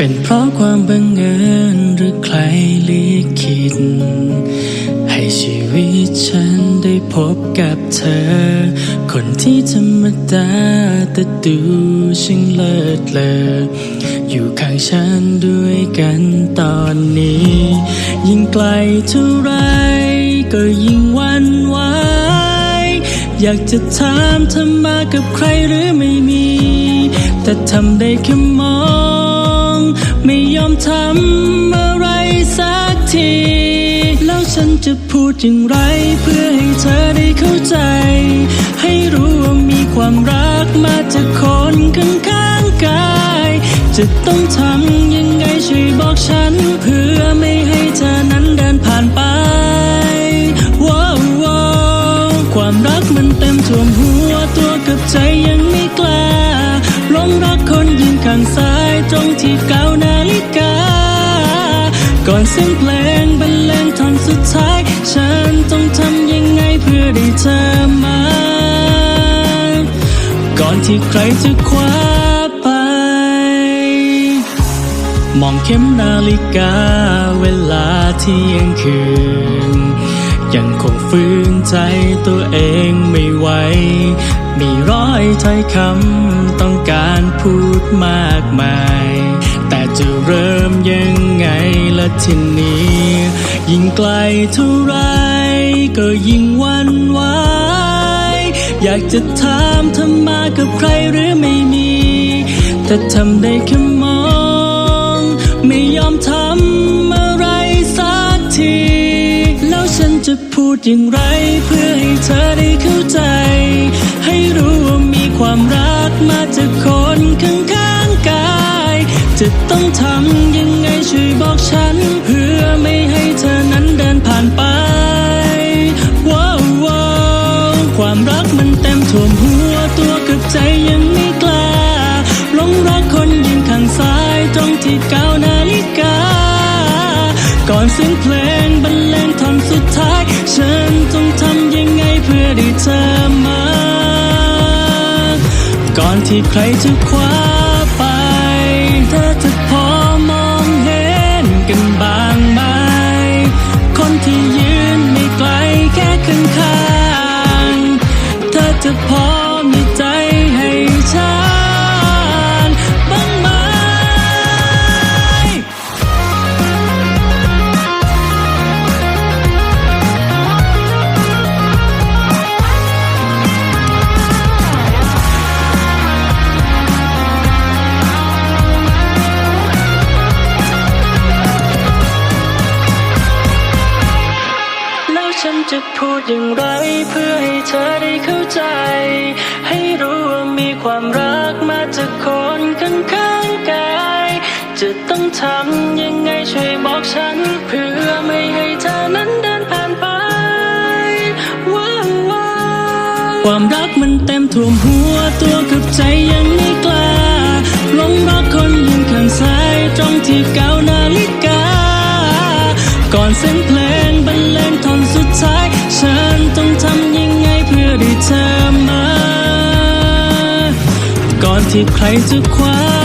เป็นเพราะความบังเอิญหรือใครลิขิตให้ชีวิตฉันได้พบกับเธอ คนที่ธรรมดาแต่ดูช่างเลิศเลออยู่ข้างฉันด้วยกันตอนนี้ ยิ่งไกลเท่าไรก็ยิ่งหวันไหวอยากจะถามเธอมากับใครหรือไม่มี แต่ทำได้แค่มอง ไม่ยอมทำอะไรสักที แล้วฉันจะพูดอย่างไร เพื่อให้เธอได้เข้าใจ ให้รู้ว่ามีความรักมาจากคนข้างๆกาย จะต้องทำยังไงช่วยบอกฉัน เพื่อไม่ให้เธอนั้นเดินผ่านไปว้าวความรักมันเต็มท่วมหัวตัวกับใจยังไม่กล้าหลงรักคนยืนข้างซ้าย ตรงที่เก้านาฬิกา ก่อนเสียงเพลงบรรเลงท่อนสุดท้าย ฉันต้องทำยังไงเพื่อได้เธอมา ก่อนที่ใครจะคว้าไป มองเข็มนาฬิกา เวลาเที่ยงคืน ยังคงฝืนใจตัวเองไม่ไหว มีร้อยถ้อยคำ ต้องการพูดมากมาย แต่จะเริ่มยังไงละทีนี้ ยิ่งไกลเท่าไรก็ยิ่งวันไหวอยากจะถามเธอมากับใครหรือไม่มี แต่ทำได้แค่มอง ไม่ยอมทำ จะพูดอย่างไร เพื่อให้เธอได้เข้าใจ ให้รู้ว่ามีความรักมาจากคนข้างๆกาย จะต้องทำยังไงช่วยบอกฉัน เพื่อไม่ให้เธอนั้นเดินผ่านไปว้าวว้าวความรักมันเต็มท่วมหัวตัวกับใจยังไม่กล้าหลงรักคนยืนข้างซ้ายตรงที่เก้านาฬิกาก่อนเสียงเพลง อนที่ใครจะคว้าไป เธอจะพอมองเห็นกันบ้างไหม คนที่ยืนไม่ไกลแค่ข้างๆเธอจะพอ จะพูดอย่างไรเพื่อให้เธอได้เข้าใจ ให้รู้ว่ามีความรักมาจากคนข้างๆกาย จะต้องทำยังไงช่วยบอกฉัน เพื่อไม่ให้เธอนั้นเดินผ่านไปว้าวความรักมันเต็มท่วมหัวตัวกับใจยังไม่กล้าหลงรักคนยืนข้างซ้ายตรงที่เก้า ก่อนที่ใครจะคว้า